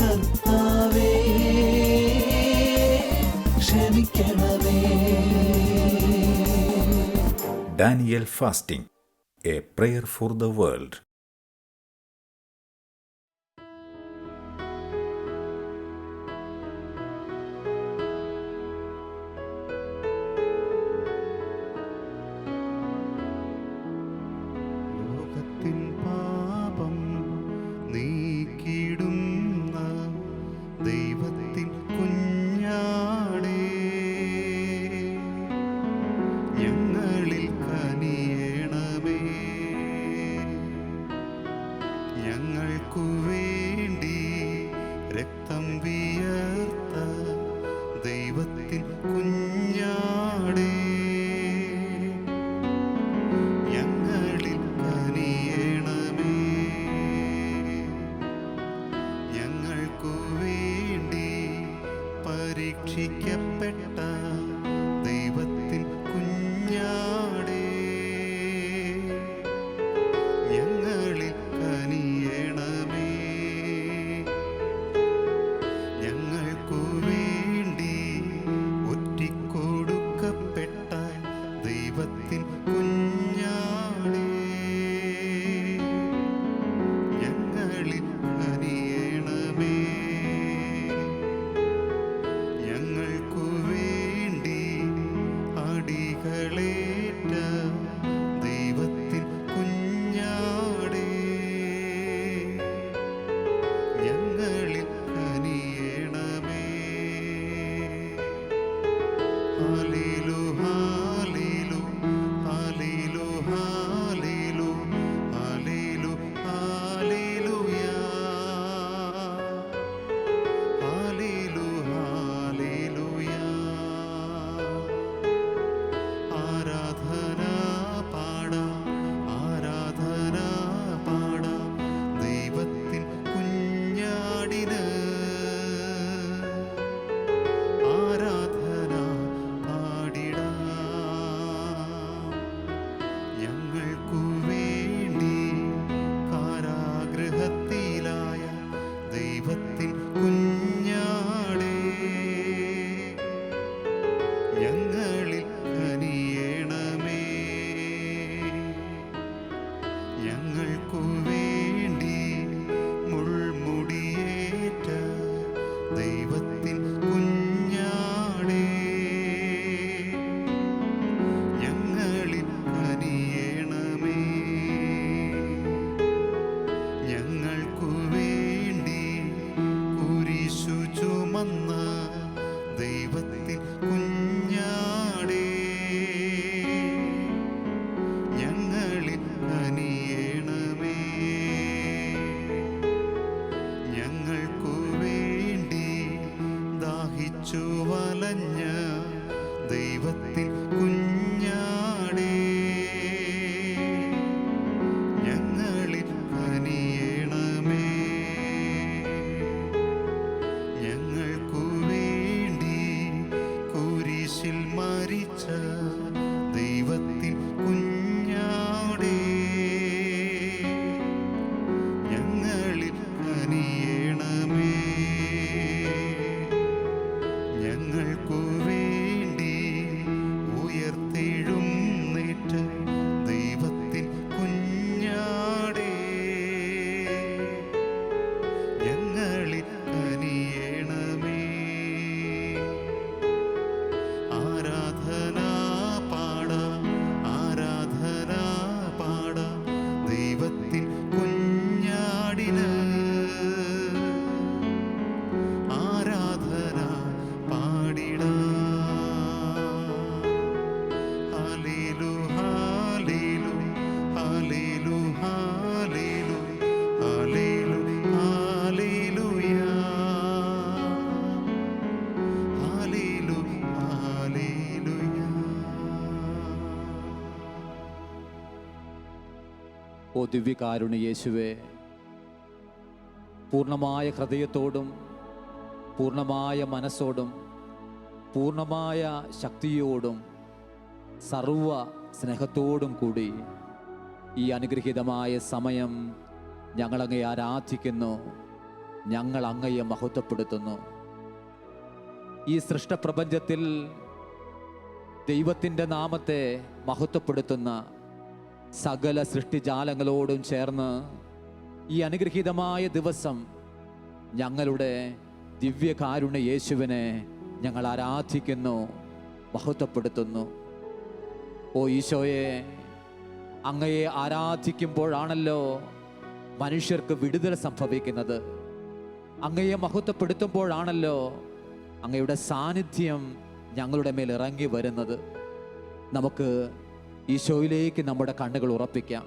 കർത്താവേ ക്ഷമിക്കണമേ. Daniel fasting a prayer for the world. ദൈവത്തിൽ കുഞ്ഞു ദിവ്യകാരുണ്യ യേശുവെ പൂർണമായ ഹൃദയത്തോടും പൂർണമായ മനസ്സോടും പൂർണമായ ശക്തിയോടും സർവ സ്നേഹത്തോടും കൂടി ഈ അനുഗ്രഹീതമായ സമയം ഞങ്ങളങ്ങയെ ആരാധിക്കുന്നു ഞങ്ങൾ അങ്ങയെ മഹത്വപ്പെടുത്തുന്നു. ഈ സൃഷ്ടപ്രപഞ്ചത്തിൽ ദൈവത്തിന്റെ നാമത്തെ മഹത്വപ്പെടുത്തുന്ന സകല സൃഷ്ടിജാലങ്ങളോടും ചേർന്ന് ഈ അനുഗ്രഹീതമായ ദിവസം ഞങ്ങളുടെ ദിവ്യകാരുണ്യ യേശുവിനെ ഞങ്ങൾ ആരാധിക്കുന്നു മഹത്വപ്പെടുത്തുന്നു. ഓ ഈശോയെ അങ്ങയെ ആരാധിക്കുമ്പോഴാണല്ലോ മനുഷ്യർക്ക് വിടുതൽ സംഭവിക്കുന്നത്. അങ്ങയെ മഹത്വപ്പെടുത്തുമ്പോഴാണല്ലോ അങ്ങയുടെ സാന്നിധ്യം ഞങ്ങളുടെ മേൽ ഇറങ്ങി വരുന്നത്. നമുക്ക് ഈശോയിലേക്ക് നമ്മുടെ കണ്ണുകൾ ഉറപ്പിക്കാം.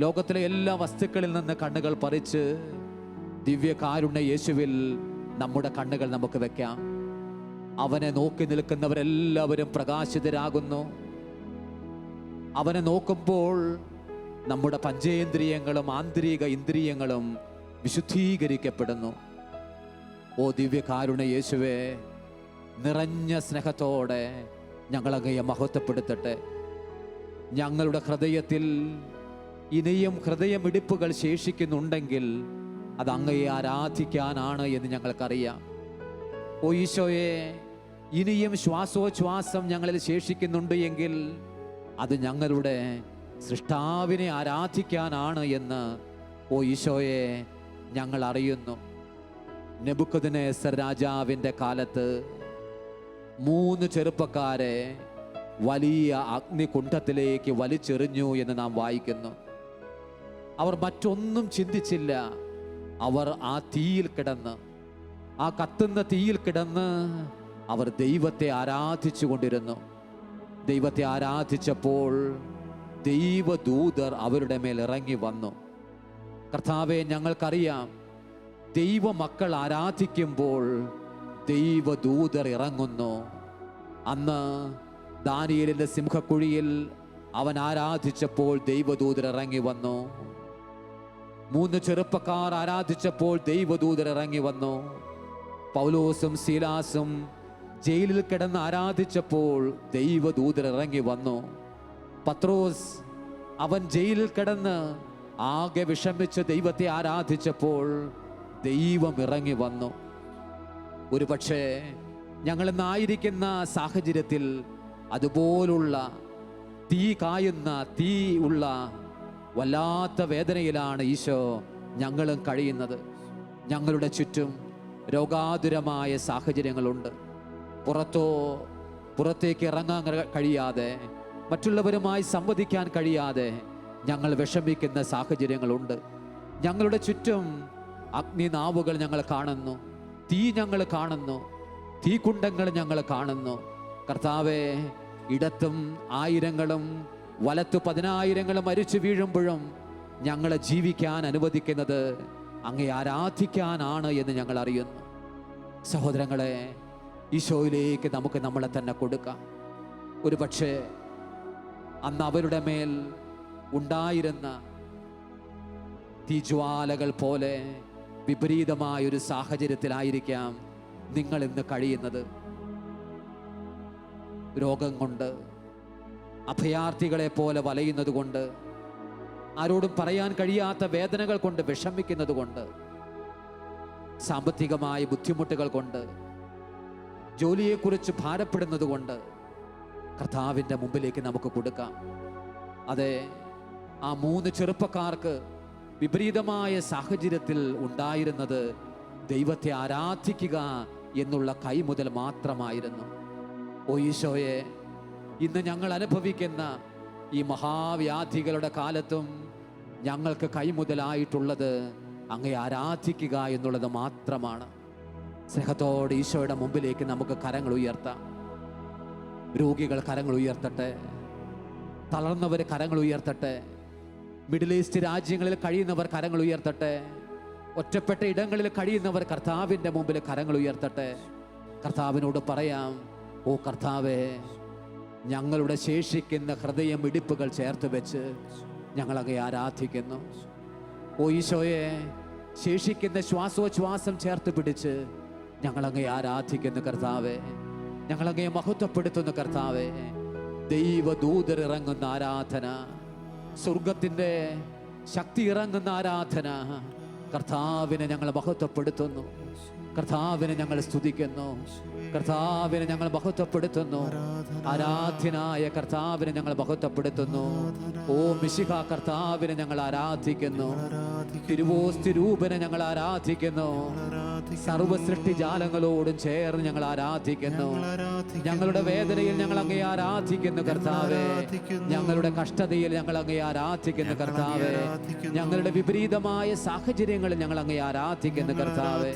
ലോകത്തിലെ എല്ലാ വസ്തുക്കളിൽ നിന്ന് കണ്ണുകൾ പറിച്ച് ദിവ്യകാരുണ്യ യേശുവിൽ നമ്മുടെ കണ്ണുകൾ നമുക്ക് വെക്കാം. അവനെ നോക്കി നിൽക്കുന്നവരെല്ലാവരും പ്രകാശിതരാകുന്നു. അവനെ നോക്കുമ്പോൾ നമ്മുടെ പഞ്ചേന്ദ്രിയങ്ങളും ആന്തരിക ഇന്ദ്രിയങ്ങളും വിശുദ്ധീകരിക്കപ്പെടുന്നു. ഓ ദിവ്യകാരുണ യേശുവേ നിറഞ്ഞ സ്നേഹത്തോടെ ഞങ്ങളങ്ങയെ മഹത്വപ്പെടുത്തട്ടെ. ഞങ്ങളുടെ ഹൃദയത്തിൽ ഇനിയും ഹൃദയമിടിപ്പുകൾ ശേഷിക്കുന്നുണ്ടെങ്കിൽ അത് അങ്ങയെ ആരാധിക്കാനാണ് എന്ന് ഞങ്ങൾക്കറിയാം. ഓ ഈശോയെ ഇനിയും ശ്വാസോച്ഛ്വാസം ഞങ്ങളിൽ ശേഷിക്കുന്നുണ്ട് എങ്കിൽ അത് ഞങ്ങളുടെ സൃഷ്ടാവിനെ ആരാധിക്കാനാണ് എന്ന് ഓ ഈശോയെ ഞങ്ങൾ അറിയുന്നു. നെബുക്കുദിനേസർ രാജാവിന്റെ കാലത്ത് മൂന്ന് ചെറുപ്പക്കാരെ വലിയ അഗ്നികുണ്ഠത്തിലേക്ക് വലിച്ചെറിഞ്ഞു എന്ന് നാം വായിക്കുന്നു. അവർ മറ്റൊന്നും ചിന്തിച്ചില്ല. അവർ ആ തീയിൽ കിടന്ന് ആ കത്തുന്ന തീയിൽ കിടന്ന് അവർ ദൈവത്തെ ആരാധിച്ചു കൊണ്ടിരുന്നു ദൈവത്തെ ആരാധിച്ചപ്പോൾ ദൈവദൂതർ അവരുടെ മേൽ ഇറങ്ങി വന്നു. കർത്താവെ ഞങ്ങൾക്കറിയാം ദൈവമക്കൾ ആരാധിക്കുമ്പോൾ ദൈവദൂതർ ഇറങ്ങുന്നു. അന്ന് ദാനിയലിന്റെ സിംഹക്കുഴിയിൽ അവൻ ആരാധിച്ചപ്പോൾ ദൈവദൂതർ ഇറങ്ങി വന്നു. മൂന്ന് ചെറുപ്പക്കാർ ആരാധിച്ചപ്പോൾ ദൈവദൂതർ ഇറങ്ങി വന്നു. പൗലോസും ശീലാസും ജയിലിൽ കിടന്ന് ആരാധിച്ചപ്പോൾ ദൈവദൂതർ ഇറങ്ങി വന്നു. പത്രോസ് അവൻ ജയിലിൽ കിടന്ന് ആകെ വിഷമിച്ച് ദൈവത്തെ ആരാധിച്ചപ്പോൾ ദൈവം ഇറങ്ങി വന്നു. ഒരു പക്ഷേ ഞങ്ങൾ ഇന്നായിരിക്കുന്ന സാഹചര്യത്തിൽ അതുപോലുള്ള തീ കായുന്ന തീ ഉള്ള വല്ലാത്ത വേദനയിലാണ് ഈശോ ഞങ്ങളും കഴിയുന്നത്. ഞങ്ങളുടെ ചുറ്റും രോഗാതുരമായ സാഹചര്യങ്ങളുണ്ട്. പുറത്തോ പുറത്തേക്ക് ഇറങ്ങാൻ കഴിയാതെ മറ്റുള്ളവരുമായി സംവദിക്കാൻ കഴിയാതെ ഞങ്ങൾ വിഷമിക്കുന്ന സാഹചര്യങ്ങളുണ്ട്. ഞങ്ങളുടെ ചുറ്റും അഗ്നിനാവുകൾ ഞങ്ങൾ കാണുന്നു തീ ഞങ്ങൾ കാണുന്നു തീക്കുണ്ടങ്ങൾ ഞങ്ങൾ കാണുന്നു. കർത്താവെ ഇടത്തും ആയിരങ്ങളും വലത്ത് പതിനായിരങ്ങളും മരിച്ചു വീഴുമ്പോഴും ഞങ്ങളെ ജീവിക്കാൻ അനുവദിക്കുന്നത് അങ്ങേ ആരാധിക്കാനാണ് എന്ന് ഞങ്ങൾ അറിയുന്നു. സഹോദരങ്ങളെ ഈശോയിലേക്ക് നമുക്ക് നമ്മളെ തന്നെ കൊടുക്കാം. ഒരു പക്ഷേ അന്ന് അവരുടെ മേൽ ഉണ്ടായിരുന്ന തീജ്വാലകൾ പോലെ വിപരീതമായ ഒരു സാഹചര്യത്തിലായിരിക്കാം നിങ്ങൾ ഇന്ന് കഴിയുന്നത്. രോഗം കൊണ്ട് അഭയാർത്ഥികളെ പോലെ വലയുന്നത് കൊണ്ട് ആരോടും പറയാൻ കഴിയാത്ത വേദനകൾ കൊണ്ട് വിഷമിക്കുന്നത് കൊണ്ട് സാമ്പത്തികമായ ബുദ്ധിമുട്ടുകൾ കൊണ്ട് ജോലിയെക്കുറിച്ച് ഭാരപ്പെടുന്നത് കൊണ്ട് കർത്താവിന്റെ മുമ്പിലേക്ക് നമുക്ക് കൊടുക്കാം. അതെ ആ മൂന്ന് ചെറുപ്പക്കാർക്ക് വിപരീതമായ സാഹചര്യത്തിൽ ഉണ്ടായിരുന്നത് ദൈവത്തെ ആരാധിക്കുക എന്നുള്ള കൈമുതൽ മാത്രമായിരുന്നു. ഓ ഈശോയെ ഇന്ന് ഞങ്ങൾ അനുഭവിക്കുന്ന ഈ മഹാവ്യാധികളുടെ കാലത്തും ഞങ്ങൾക്ക് കൈമുതലായിട്ടുള്ളത് അങ്ങേ ആരാധിക്കുക എന്നുള്ളത് മാത്രമാണ്. സ്നേഹത്തോടെ ഈശോയുടെ മുമ്പിലേക്ക് നമുക്ക് കരങ്ങൾ ഉയർത്താം. രോഗികൾ കരങ്ങൾ ഉയർത്തട്ടെ. തളർന്നവർ കരങ്ങൾ ഉയർത്തട്ടെ. മിഡിൽ ഈസ്റ്റ് രാജ്യങ്ങളിൽ കഴിയുന്നവർ കരങ്ങൾ ഉയർത്തട്ടെ. ഒറ്റപ്പെട്ട ഇടങ്ങളിൽ കഴിയുന്നവർ കർത്താവിന്റെ മുമ്പിൽ കരങ്ങൾ ഉയർത്തട്ടെ. കർത്താവിനോട് പറയാം ഓ കർത്താവേ ഞങ്ങളുടെ ശേഷിക്കുന്ന ഹൃദയം ഇടിപ്പുകൾ ചേർത്ത് വെച്ച് ഞങ്ങളകെ ആരാധിക്കുന്നു. ഓ ഈശോയെ ശേഷിക്കുന്ന ശ്വാസോച്ഛ്വാസം ചേർത്ത് പിടിച്ച് ഞങ്ങളങ്ങെ ആരാധിക്കുന്നു കർത്താവെ. ഞങ്ങളങ്ങെ മഹത്വപ്പെടുത്തുന്നു കർത്താവെ. ദൈവദൂതർ ഇറങ്ങുന്ന ആരാധന സ്വർഗത്തിന്റെ ശക്തി ഇറങ്ങുന്ന ആരാധന കർത്താവിനെ ഞങ്ങൾ മഹത്വപ്പെടുത്തുന്നു. കർത്താവിനെ ഞങ്ങൾ സ്തുതിക്കുന്നു. കർത്താവിനെ ഞങ്ങൾ മഹത്വപ്പെടുത്തുന്നു. ആരാധ്യനായ കർത്താവിനെ ഞങ്ങൾ മഹത്വപ്പെടുത്തുന്നു. ഓ മിശിഹ കർത്താവിനെ ഞങ്ങൾ ആരാധിക്കുന്നു. തിരുവോസ്തിരൂപനെ ഞങ്ങൾ ആരാധിക്കുന്നു. സർവസൃഷ്ടി ജാലങ്ങളോടും ചേർന്ന് ഞങ്ങൾ ആരാധിക്കുന്നു. ഞങ്ങളുടെ വേദനയിൽ ഞങ്ങൾ അങ്ങേ ആരാധിക്കുന്നു കർത്താവേ. ഞങ്ങളുടെ കഷ്ടതയിൽ ഞങ്ങൾ അങ്ങേ ആരാധിക്കുന്നു കർത്താവേ. ഞങ്ങളുടെ വിപരീതമായ സാഹചര്യങ്ങളിൽ ഞങ്ങൾ അങ്ങേ ആരാധിക്കുന്നു കർത്താവേ.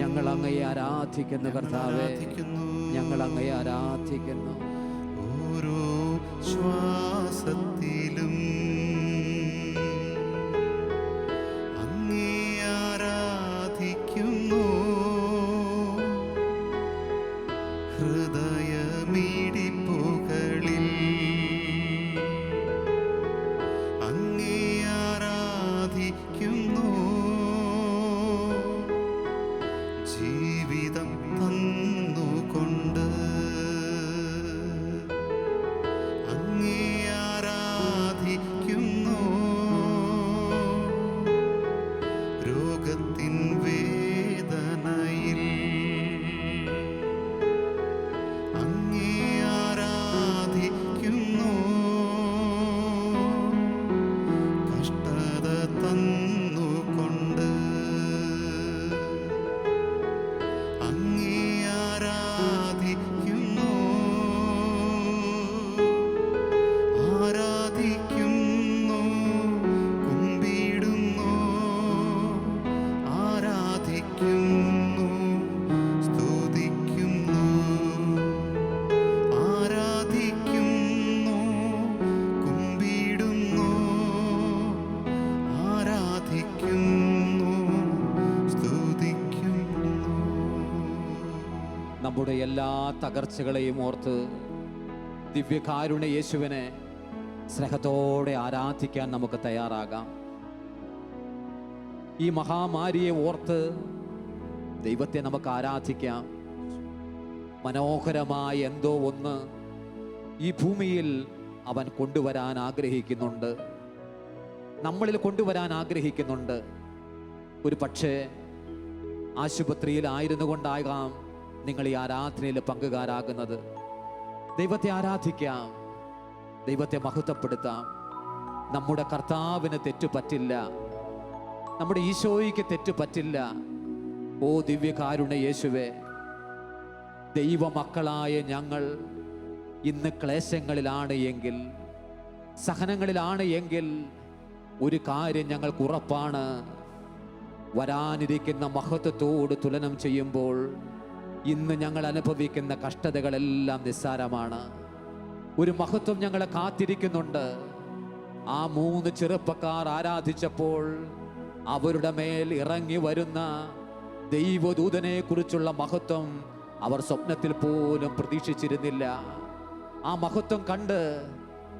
ഞങ്ങൾ അങ്ങയെ ആരാധിക്കുന്നു കർത്താവേ. ഞങ്ങൾ അങ്ങയെ ആരാധിക്കുന്നു. ഓരോ ശ്വാസത്തിലും നമ്മുടെ എല്ലാ തകർച്ചകളെയും ഓർത്ത് ദിവ്യകാരുണ്യ യേശുവിനെ സ്നേഹത്തോടെ ആരാധിക്കാൻ നമുക്ക് തയ്യാറാകാം. ഈ മഹാമാരിയെ ഓർത്ത് ദൈവത്തെ നമുക്ക് ആരാധിക്കാം. മനോഹരമായ എന്തോ ഒന്ന് ഈ ഭൂമിയിൽ അവൻ കൊണ്ടുവരാൻ ആഗ്രഹിക്കുന്നുണ്ട്. നമ്മളിൽ കൊണ്ടുവരാൻ ആഗ്രഹിക്കുന്നുണ്ട്. ഒരു പക്ഷേ ആശുപത്രിയിലായിരുന്നു കൊണ്ടാകാം നിങ്ങൾ ഈ ആരാധനയിൽ പങ്കുകാരാകുന്നത്. ദൈവത്തെ ആരാധിക്കാം. ദൈവത്തെ മഹത്വപ്പെടുത്താം. നമ്മുടെ കർത്താവിന് തെറ്റു പറ്റില്ല. നമ്മുടെ ഈശോയ്ക്ക് തെറ്റു പറ്റില്ല. ഓ ദിവ്യകാരുണ്യ യേശുവേ ദൈവമക്കളായ ഞങ്ങൾ ഇന്ന് ക്ലേശങ്ങളിലാണ് എങ്കിൽ സഹനങ്ങളിലാണ് എങ്കിൽ ഒരു കാര്യം ഞങ്ങൾക്ക് ഉറപ്പാണ്. വരാനിരിക്കുന്ന മഹത്വത്തോട് തുലനം ചെയ്യുമ്പോൾ ഇന്ന് ഞങ്ങൾ അനുഭവിക്കുന്ന കഷ്ടതകളെല്ലാം നിസ്സാരമാണ്. ഒരു മഹത്വം ഞങ്ങളെ കാത്തിരിക്കുന്നുണ്ട്. ആ മൂന്ന് ചെറുപ്പക്കാർ ആരാധിച്ചപ്പോൾ അവരുടെ മേൽ ഇറങ്ങി വരുന്ന ദൈവദൂതനെ കുറിച്ചുള്ള മഹത്വം അവർ സ്വപ്നത്തിൽ പോലും പ്രതീക്ഷിച്ചിരുന്നില്ല. ആ മഹത്വം കണ്ട്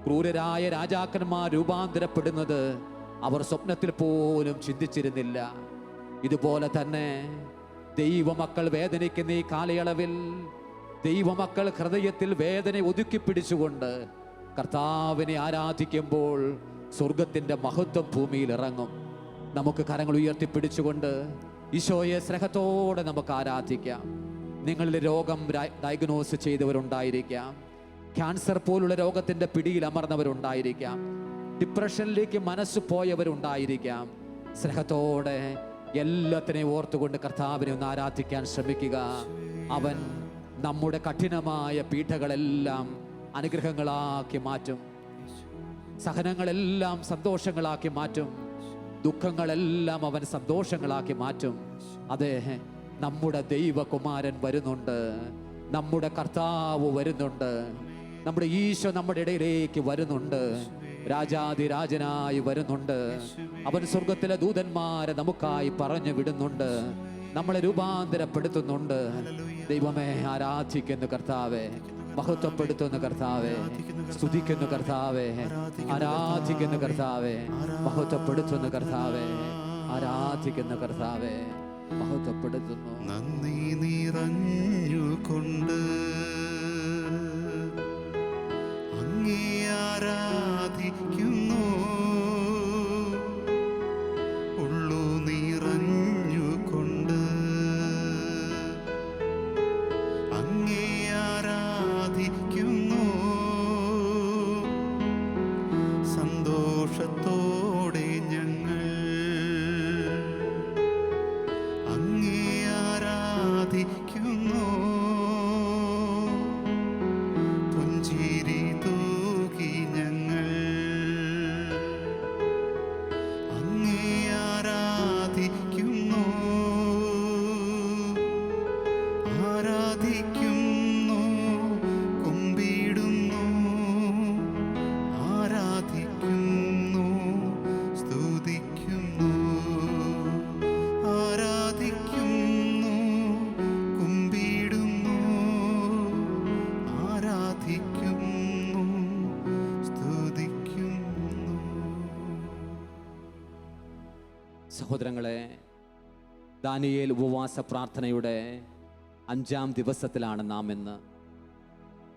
ക്രൂരരായ രാജാക്കന്മാർ രൂപാന്തരപ്പെടുന്നത് അവർ സ്വപ്നത്തിൽ പോലും ചിന്തിച്ചിരുന്നില്ല. ഇതുപോലെ തന്നെ ദൈവമക്കൾ വേദനിക്കുന്ന ഈ കാലയളവിൽ ദൈവമക്കൾ ഹൃദയത്തിൽ വേദന ഒതുക്കി പിടിച്ചുകൊണ്ട് കർത്താവിനെ ആരാധിക്കുമ്പോൾ സ്വർഗത്തിന്റെ മഹത്വം ഭൂമിയിൽ ഇറങ്ങും നമുക്ക് കരങ്ങൾ ഉയർത്തിപ്പിടിച്ചുകൊണ്ട് ഈശോയെ സ്നേഹത്തോടെ നമുക്ക് ആരാധിക്കാം. നിങ്ങളുടെ രോഗം ഡയഗ്നോസ് ചെയ്തവരുണ്ടായിരിക്കാം. ക്യാൻസർ പോലുള്ള രോഗത്തിന്റെ പിടിയിൽ അമർന്നവരുണ്ടായിരിക്കാം. ഡിപ്രഷനിലേക്ക് മനസ്സ് പോയവരുണ്ടായിരിക്കാം. സ്നേഹത്തോടെ എല്ലാത്തിനെയും ഓർത്തുകൊണ്ട് കർത്താവിനെ ഒന്ന് ആരാധിക്കാൻ ശ്രമിക്കുക. അവൻ നമ്മുടെ കഠിനമായ പീഠകളെല്ലാം അനുഗ്രഹങ്ങളാക്കി മാറ്റും. സഹനങ്ങളെല്ലാം സന്തോഷങ്ങളാക്കി മാറ്റും. ദുഃഖങ്ങളെല്ലാം അവൻ സന്തോഷങ്ങളാക്കി മാറ്റും. അതെ നമ്മുടെ ദൈവകുമാരൻ വരുന്നുണ്ട്. നമ്മുടെ കർത്താവ് വരുന്നുണ്ട്. നമ്മുടെ ഈശോ നമ്മുടെ ഇടയിലേക്ക് വരുന്നുണ്ട്. രാജാതിരാജനായി വരുന്നുണ്ട്. അവൻ സ്വർഗത്തിലെ ദൂതന്മാരെ നമുക്കായി പറഞ്ഞു വിടുന്നുണ്ട്. നമ്മളെ രൂപാന്തരപ്പെടുത്തുന്നുണ്ട്. ദൈവമേ ആരാധിക്കുന്നു കർത്താവേ. മഹത്വപ്പെടുത്തുന്നു കർത്താവേ. സ്തുതിക്കുന്നു കർത്താവേ. ആരാധിക്കുന്നു കർത്താവേ. മഹത്വപ്പെടുത്തുന്നു കർത്താവേ. ആരാധിക്കുന്ന കർത്താവേ. മഹത്വപ്പെടുത്തുന്നു. നന്ദി നിറഞ്ഞുകൊണ്ട് അങ്ങേ ദാനിയേൽ ഉപവാസ പ്രാർത്ഥനയുടെ അഞ്ചാം ദിവസത്തിലാണ് നാം ഇന്ന്.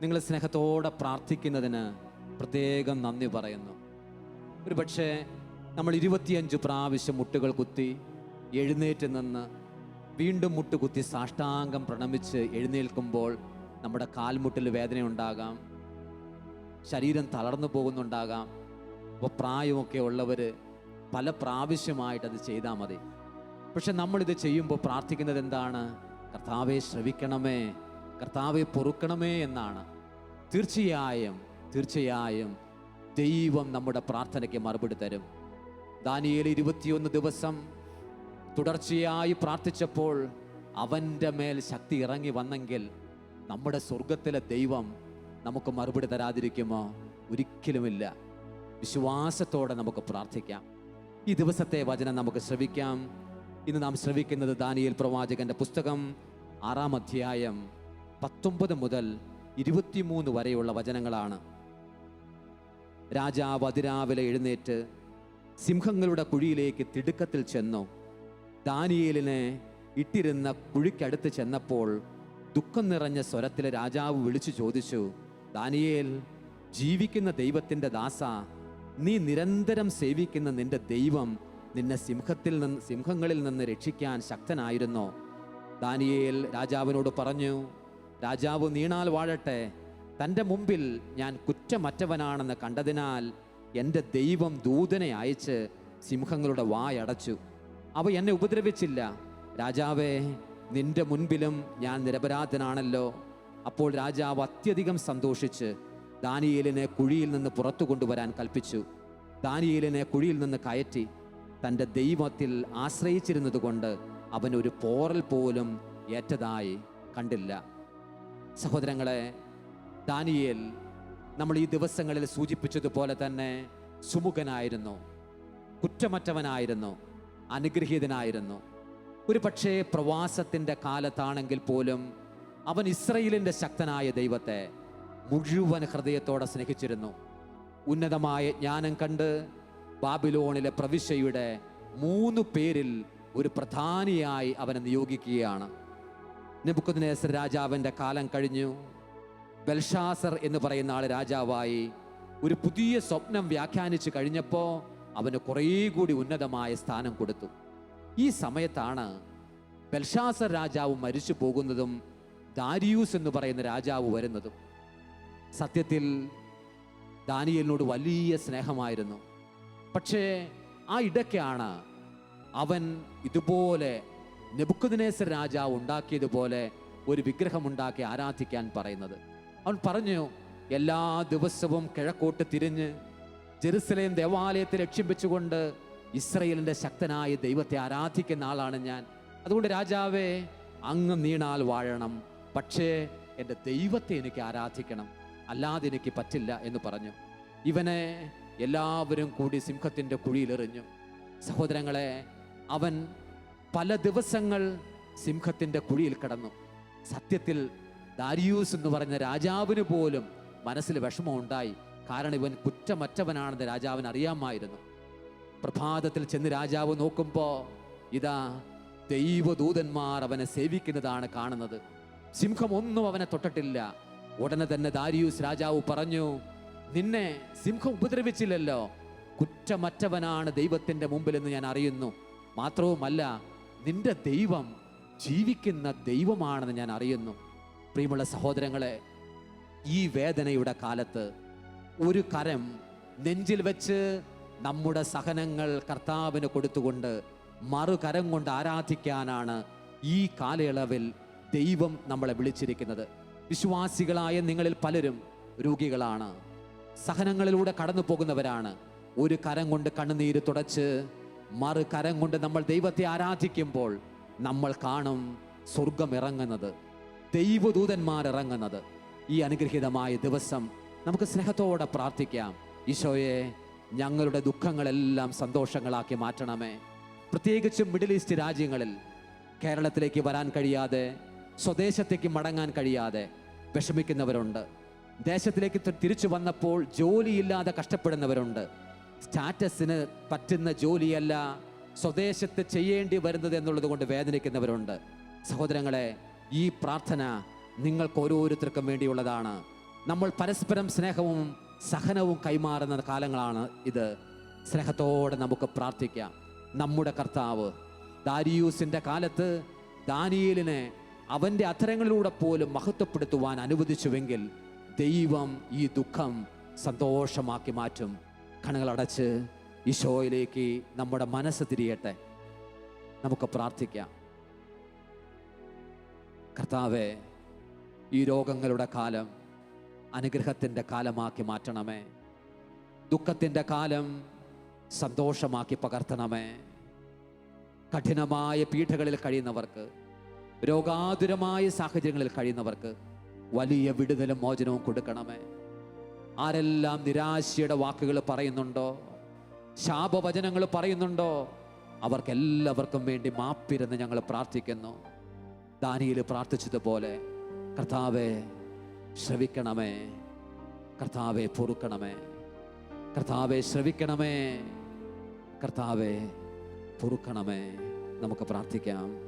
നിങ്ങൾ സ്നേഹത്തോടെ പ്രാർത്ഥിക്കുന്നതിന് പ്രത്യേകം നന്ദി പറയുന്നു. ഒരു പക്ഷേ നമ്മൾ ഇരുപത്തിയഞ്ച് പ്രാവശ്യം മുട്ടുകൾ കുത്തി എഴുന്നേറ്റ് നിന്ന് വീണ്ടും മുട്ടുകുത്തി സാഷ്ടാംഗം പ്രണമിച്ച് എഴുന്നേൽക്കുമ്പോൾ നമ്മുടെ കാൽമുട്ടിൽ വേദന ഉണ്ടാകാം ശരീരം തളർന്നു പോകുന്നുണ്ടാകാം. അപ്പോൾ പ്രായമൊക്കെ ഉള്ളവർ പല പ്രാവശ്യമായിട്ടത് ചെയ്താൽ മതി. പക്ഷെ നമ്മളിത് ചെയ്യുമ്പോൾ പ്രാർത്ഥിക്കുന്നത് എന്താണ്? കർത്താവെ ശ്രവിക്കണമേ കർത്താവെ പൊറുക്കണമേ എന്നാണ്. തീർച്ചയായും തീർച്ചയായും ദൈവം നമ്മുടെ പ്രാർത്ഥനയ്ക്ക് മറുപടി തരും. ദാനിയേൽ ഇരുപത്തിയൊന്ന് ദിവസം തുടർച്ചയായി പ്രാർത്ഥിച്ചപ്പോൾ അവന്റെ മേൽ ശക്തി ഇറങ്ങി വന്നെങ്കിൽ നമ്മുടെ സ്വർഗത്തിലെ ദൈവം നമുക്ക് മറുപടി തരാതിരിക്കുമോ? ഒരിക്കലുമില്ല. വിശ്വാസത്തോടെ നമുക്ക് പ്രാർത്ഥിക്കാം. ഈ ദിവസത്തെ വചനം നമുക്ക് ശ്രവിക്കാം. ഇന്ന് നാം ശ്രവിക്കുന്നത് ദാനിയൽ പ്രവാചകന്റെ പുസ്തകം ആറാം അധ്യായം പത്തൊമ്പത് മുതൽ ഇരുപത്തിമൂന്ന് വരെയുള്ള വചനങ്ങളാണ്. രാജാവ് അതിരാവിലെ എഴുന്നേറ്റ് സിംഹങ്ങളുടെ കുഴിയിലേക്ക് തിടുക്കത്തിൽ ചെന്നു. ദാനിയേലിനെ ഇട്ടിരുന്ന കുഴിക്കടുത്ത് ചെന്നപ്പോൾ ദുഃഖം നിറഞ്ഞ സ്വരത്തിലെ രാജാവ് വിളിച്ചു ചോദിച്ചു ദാനിയേൽ ജീവിക്കുന്ന ദൈവത്തിന്റെ ദാസ നീ നിരന്തരം സേവിക്കുന്ന നിന്റെ ദൈവം നിന്നെ സിംഹത്തിൽ നിന്ന് സിംഹങ്ങളിൽ നിന്ന് രക്ഷിക്കാൻ ശക്തനായിരുന്നു. ദാനിയേൽ രാജാവിനോട് പറഞ്ഞു രാജാവ് നീണാൽ വാഴട്ടെ. തന്റെ മുമ്പിൽ ഞാൻ കുറ്റമറ്റവനാണെന്ന് കണ്ടതിനാൽ എന്റെ ദൈവം ദൂതനെ അയച്ച് സിംഹങ്ങളുടെ വായടച്ചു അവ എന്നെ ഉപദ്രവിച്ചില്ല. രാജാവേ നിന്റെ മുൻപിലും ഞാൻ നിരപരാധനാണല്ലോ. അപ്പോൾ രാജാവ് അത്യധികം സന്തോഷിച്ച് ദാനിയേലിനെ കുഴിയിൽ നിന്ന് പുറത്തു കൊണ്ടുവരാൻ കൽപ്പിച്ചു. ദാനിയേലിനെ കുഴിയിൽ നിന്ന് കയറ്റി. തന്റെ ദൈവത്തിൽ ആശ്രയിച്ചിരുന്നത് കൊണ്ട് അവൻ ഒരു പോറൽ പോലും ഏറ്റതായി കണ്ടില്ല. സഹോദരങ്ങളെ ദാനിയേൽ നമ്മൾ ഈ ദിവസങ്ങളിൽ സൂചിപ്പിച്ചതുപോലെ തന്നെ സുമുഖനായിരുന്നു കുറ്റമറ്റവനായിരുന്നു അനുഗ്രഹീതനായിരുന്നു. ഒരു പക്ഷേ പ്രവാസത്തിന്റെ കാലത്താണെങ്കിൽ പോലും അവൻ ഇസ്രയേലിന്റെ ശക്തനായ ദൈവത്തെ മുഴുവൻ ഹൃദയത്തോടെ സ്നേഹിച്ചിരുന്നു. ഉന്നതമായ ജ്ഞാനം കണ്ട് ബാബിലോണിലെ പ്രവിശ്യയുടെ മൂന്ന് പേരിൽ ഒരു പ്രധാനിയായി അവനെ നിയോഗിക്കുകയാണ്. നെബുക്കുദ്നേസർ രാജാവിന്റെ കാലം കഴിഞ്ഞു. ബൽഷാസർ എന്ന് പറയുന്ന ആൾ രാജാവായി. ഒരു പുതിയ സ്വപ്നം വ്യാഖ്യാനിച്ചു കഴിഞ്ഞപ്പോൾ അവന് കുറേ കൂടി ഉന്നതമായ സ്ഥാനം കൊടുത്തു. ഈ സമയത്താണ് ബൽഷാസർ രാജാവ് മരിച്ചു പോകുന്നതും ദാരിയൂസ് എന്ന് പറയുന്ന രാജാവ് വരുന്നതും. സത്യത്തിൽ ദാനിയലിനോട് വലിയ സ്നേഹമായിരുന്നു. പക്ഷേ ആ ഇടയ്ക്കാണ് അവൻ ഇതുപോലെ നെബുക്കുദിനേശ്വർ രാജാവ് ഉണ്ടാക്കിയതുപോലെ ഒരു വിഗ്രഹമുണ്ടാക്കി ആരാധിക്കാൻ പറയുന്നത്. അവൻ പറഞ്ഞു എല്ലാ ദിവസവും കിഴക്കോട്ട് തിരിഞ്ഞ് ജെറുസലേം ദേവാലയത്തെ ലക്ഷ്യം വെച്ചുകൊണ്ട് ഇസ്രയേലിന്റെ ശക്തനായ ദൈവത്തെ ആരാധിക്കുന്ന ആളാണ് ഞാൻ. അതുകൊണ്ട് രാജാവേ അങ്ങ് നീണാൽ വാഴണം. പക്ഷേ എന്റെ ദൈവത്തെ എനിക്ക് ആരാധിക്കണം. അല്ലാതെ എനിക്ക് പറ്റില്ല എന്ന് പറഞ്ഞു. ഇവനെ എല്ലാവരും കൂടി സിംഹത്തിന്റെ കുഴിയിലെറിഞ്ഞു സഹോദരങ്ങളെ അവൻ പല ദിവസങ്ങൾ സിംഹത്തിന്റെ കുഴിയിൽ കിടന്നു. സത്യത്തിൽ ദാരിയൂസ് എന്ന് പറഞ്ഞ രാജാവിന് പോലും മനസ്സിൽ വിഷമമുണ്ടായി. കാരണം ഇവൻ കുറ്റമറ്റവനാണെന്ന് രാജാവിന് അറിയാമായിരുന്നു. പ്രഭാതത്തിൽ ചെന്ന് രാജാവ് നോക്കുമ്പോൾ ഇതാ ദൈവദൂതന്മാർ അവനെ സേവിക്കുന്നതാണ് കാണുന്നത്. സിംഹം ഒന്നും അവനെ തൊട്ടിട്ടില്ല. ഉടനെ തന്നെ ദാരിയൂസ് രാജാവ് പറഞ്ഞു നിന്നെ സിംഹം ഉപദ്രവിച്ചില്ലല്ലോ. കുറ്റമറ്റവനാണ് ദൈവത്തിന്റെ മുമ്പിൽ എന്ന് ഞാൻ അറിയുന്നു. മാത്രവുമല്ല നിന്റെ ദൈവം ജീവിക്കുന്ന ദൈവമാണെന്ന് ഞാൻ അറിയുന്നു. പ്രിയമുള്ള സഹോദരങ്ങളെ ഈ വേദനയുടെ കാലത്ത് ഒരു കരം നെഞ്ചിൽ വെച്ച് നമ്മുടെ സഹനങ്ങൾ കർത്താവിന് കൊടുത്തുകൊണ്ട് മറുകരം കൊണ്ട് ആരാധിക്കാനാണ് ഈ കാലയളവിൽ ദൈവം നമ്മളെ വിളിച്ചിരിക്കുന്നത്. വിശ്വാസികളായ നിങ്ങളിൽ പലരും രോഗികളാണ്. സഹനങ്ങളിലൂടെ കടന്നു പോകുന്നവരാണ് ഒരു കരം കൊണ്ട് കണ്ണുനീര് തുടച്ച് മറു കരം കൊണ്ട് നമ്മൾ ദൈവത്തെ ആരാധിക്കുമ്പോൾ നമ്മൾ കാണും സ്വർഗം ഇറങ്ങുന്നത് ദൈവദൂതന്മാർ ഇറങ്ങുന്നത്. ഈ അനുഗ്രഹീതമായ ദിവസം നമുക്ക് സ്നേഹത്തോടെ പ്രാർത്ഥിക്കാം. ഈശോയെ ഞങ്ങളുടെ ദുഃഖങ്ങളെല്ലാം സന്തോഷങ്ങളാക്കി മാറ്റണമേ. പ്രത്യേകിച്ചും മിഡിൽ ഈസ്റ്റ് രാജ്യങ്ങളിൽ കേരളത്തിലേക്ക് വരാൻ കഴിയാതെ സ്വദേശത്തേക്ക് മടങ്ങാൻ കഴിയാതെ വിഷമിക്കുന്നവരുണ്ട്. ദേശത്തിലേക്ക് തിരിച്ചു വന്നപ്പോൾ ജോലിയില്ലാതെ കഷ്ടപ്പെടുന്നവരുണ്ട്. സ്റ്റാറ്റസിന് പറ്റുന്ന ജോലിയല്ല സ്വദേശത്ത് ചെയ്യേണ്ടി വരുന്നത് എന്നുള്ളത് കൊണ്ട് വേദനിക്കുന്നവരുണ്ട്. സഹോദരങ്ങളെ ഈ പ്രാർത്ഥന നിങ്ങൾക്ക് ഓരോരുത്തർക്കും വേണ്ടിയുള്ളതാണ്. നമ്മൾ പരസ്പരം സ്നേഹവും സഹനവും കൈമാറുന്ന കാലങ്ങളാണ് ഇത്. സ്നേഹത്തോടെ നമുക്ക് പ്രാർത്ഥിക്കാം. നമ്മുടെ കർത്താവ് ദാരിയൂസിന്റെ കാലത്ത് ദാനിയേലിനെ അവന്റെ അധരങ്ങളിലൂടെ പോലും മഹത്വപ്പെടുത്തുവാൻ അനുവദിച്ചുവെങ്കിൽ ദൈവം ഈ ദുഃഖം സന്തോഷമാക്കി മാറ്റും. കണ്ണുകളടച്ച് ഈശോയിലേക്ക് നമ്മുടെ മനസ്സ് തിരിയട്ടെ. നമുക്ക് പ്രാർത്ഥിക്കാം. കർത്താവെ ഈ രോഗങ്ങളുടെ കാലം അനുഗ്രഹത്തിന്റെ കാലമാക്കി മാറ്റണമേ. ദുഃഖത്തിന്റെ കാലം സന്തോഷമാക്കി പകർത്തണമേ. കഠിനമായ പീഠകളിൽ കഴിയുന്നവർക്ക് രോഗാതുരമായ സാഹചര്യങ്ങളിൽ കഴിയുന്നവർക്ക് വലിയ വിടുതലും മോചനവും കൊടുക്കണമേ. ആരെല്ലാം നിരാശയുടെ വാക്കുകൾ പറയുന്നുണ്ടോ? ശാപവചനങ്ങൾ പറയുന്നുണ്ടോ? അവർക്കെല്ലാവർക്കും വേണ്ടി മാപ്പിരുന്ന് ഞങ്ങൾ പ്രാർത്ഥിക്കുന്നു. ദാനിയിൽ പ്രാർത്ഥിച്ചതുപോലെ കർത്താവെ ശ്രവിക്കണമേ. കർത്താവെ പൊറുക്കണമേ. കർത്താവെ ശ്രവിക്കണമേ. കർത്താവെ പൊറുക്കണമേ. നമുക്ക് പ്രാർത്ഥിക്കാം.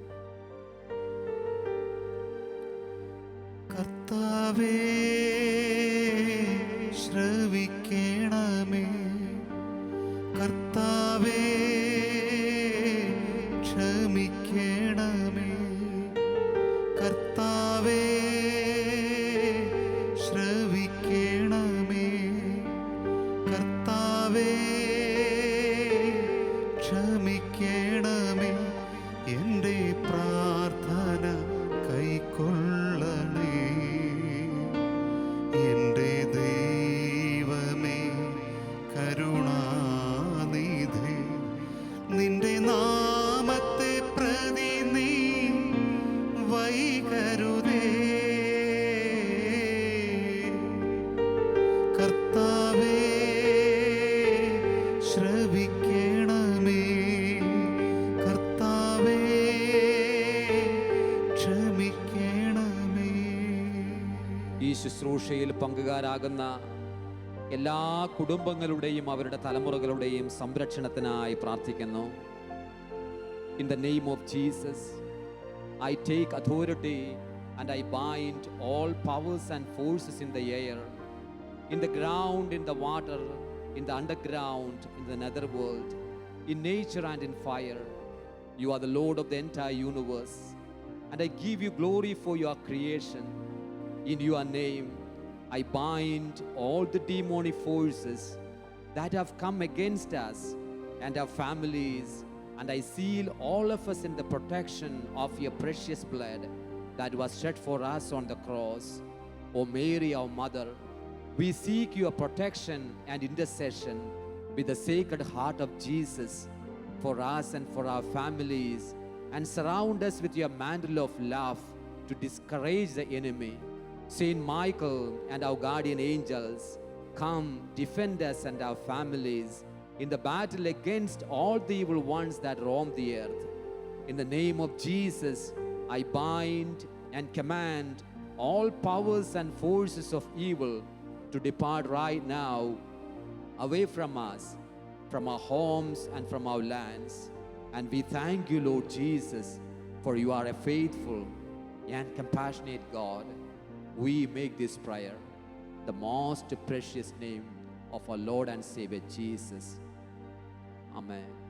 കർത്താവേ. ശുശ്രൂഷയിൽ പങ്കുകാരാകുന്ന എല്ലാ കുടുംബങ്ങളുടെയും അവരുടെ തലമുറകളുടെയും സംരക്ഷണത്തിനായി പ്രാർത്ഥിക്കുന്നു. In the name of Jesus I take authority and I bind all powers and forces in the air in the ground in the water in the underground in the nether world in nature and in fire you are the lord of the entire universe and I give you glory for your creation in your name, I bind all the demonic forces that have come against us and our families, and I seal all of us in the protection of your precious blood that was shed for us on the cross. O Mary, our mother, we seek your protection and intercession with the sacred heart of Jesus for us and for our families, and surround us with your mantle of love to discourage the enemy. Saint Michael and our guardian angels, come defend us and our families in the battle against all the evil ones that roam the earth. In the name of Jesus, I bind and command all powers and forces of evil to depart right now away from us, from our homes and from our lands. And we thank you, Lord Jesus, for you are a faithful and compassionate God. We make this prayer the most precious name of our Lord and Savior Jesus. Amen.